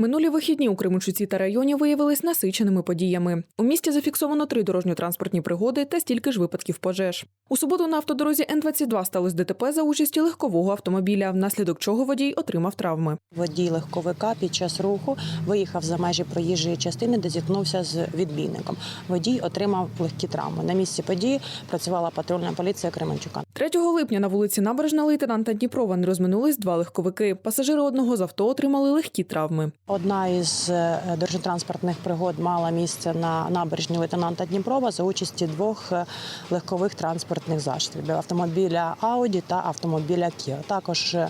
Минулі вихідні у Кременчуці та районі виявились насиченими подіями. У місті зафіксовано три дорожньо-транспортні пригоди та стільки ж випадків пожеж. У суботу на автодорозі Н-22 сталося ДТП за участі легкового автомобіля, внаслідок чого водій отримав травми. Водій легковика під час руху виїхав за межі проїжджої частини, де зіткнувся з відбійником. Водій отримав легкі травми. На місці події працювала патрульна поліція Кременчука. 3 липня на вулиці Набережна лейтенанта Дніпрова не розминулись два легковики. Пасажири одного з авто отримали легкі травми. Одна із е, дорожньо-транспортних пригод мала місце на набережні лейтенанта Дніпрова за участі двох е, легкових транспортних засобів автомобіля Ауді та автомобіля Kia. Також е,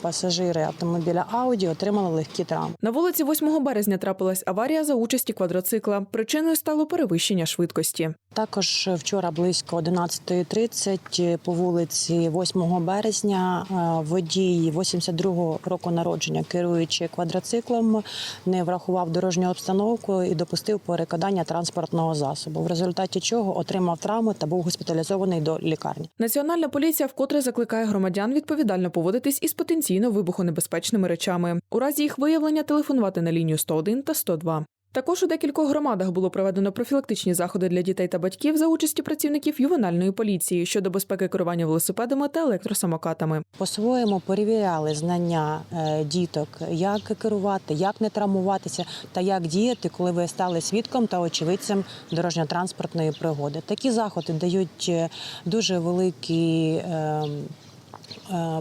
пасажири автомобіля Ауді отримали легкі травми. На вулиці 8 березня трапилась аварія за участі квадроцикла. Причиною стало перевищення швидкості. Також вчора близько 11.30 по вулиці 8 березня е, водій 82-го року народження, керуючи квадроциклом, не врахував дорожню обстановку і допустив перекидання транспортного засобу, в результаті чого отримав травми та був госпіталізований до лікарні. Національна поліція вкотре закликає громадян відповідально поводитись із потенційно вибухонебезпечними речами. У разі їх виявлення телефонувати на лінію 101 та 102. Також у декількох громадах було проведено профілактичні заходи для дітей та батьків за участі працівників ювенальної поліції щодо безпеки керування велосипедами та електросамокатами. По-своєму перевіряли знання е, діток, як керувати, як не травмуватися та як діяти, коли ви стали свідком та очевидцем дорожньо-транспортної пригоди. Такі заходи дають е, дуже великий. е,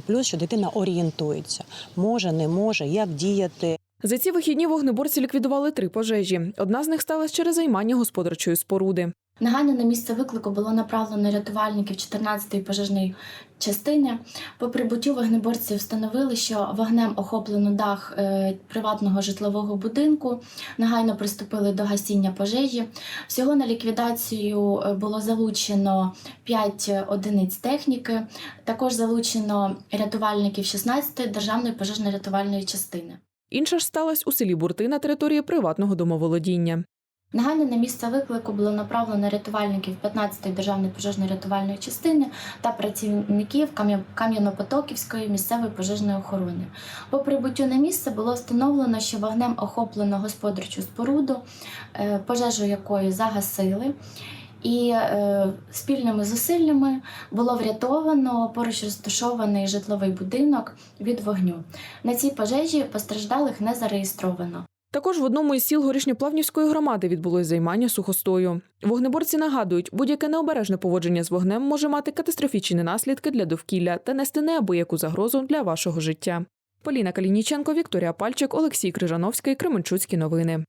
Плюс, що дитина орієнтується, може, не може, як діяти. За ці вихідні вогнеборці ліквідували три пожежі. Одна з них сталася через займання господарчої споруди. Негайно на місце виклику було направлено рятувальників 14-ї пожежної частини. По прибуттю вогнеборці встановили, що вогнем охоплено дах е, приватного житлового будинку. Негайно приступили до гасіння пожежі. Всього на ліквідацію е, було залучено 5 одиниць техніки. Також залучено рятувальників 16-ї державної пожежно-рятувальної частини. Інша ж сталася у селі Бурти на території приватного домоволодіння. Негайно на місце виклику було направлено рятувальників 15-ї державної пожежно-рятувальної частини та працівників Кам'я- Кам'янопотоківської місцевої пожежної охорони. По прибуттю на місце було встановлено, що вогнем охоплено господарчу споруду, е, пожежу якої загасили. І е, спільними зусиллями було врятовано поруч розташований житловий будинок від вогню. На цій пожежі постраждалих не зареєстровано. Також в одному із сіл Горішньоплавнівської громади відбулось займання сухостою. Вогнеборці нагадують, будь-яке необережне поводження з вогнем може мати катастрофічні наслідки для довкілля та нести неабияку загрозу для вашого життя. Поліна Калініченко, Вікторія Пальчик, Олексій Крижановський, Кременчуцькі новини.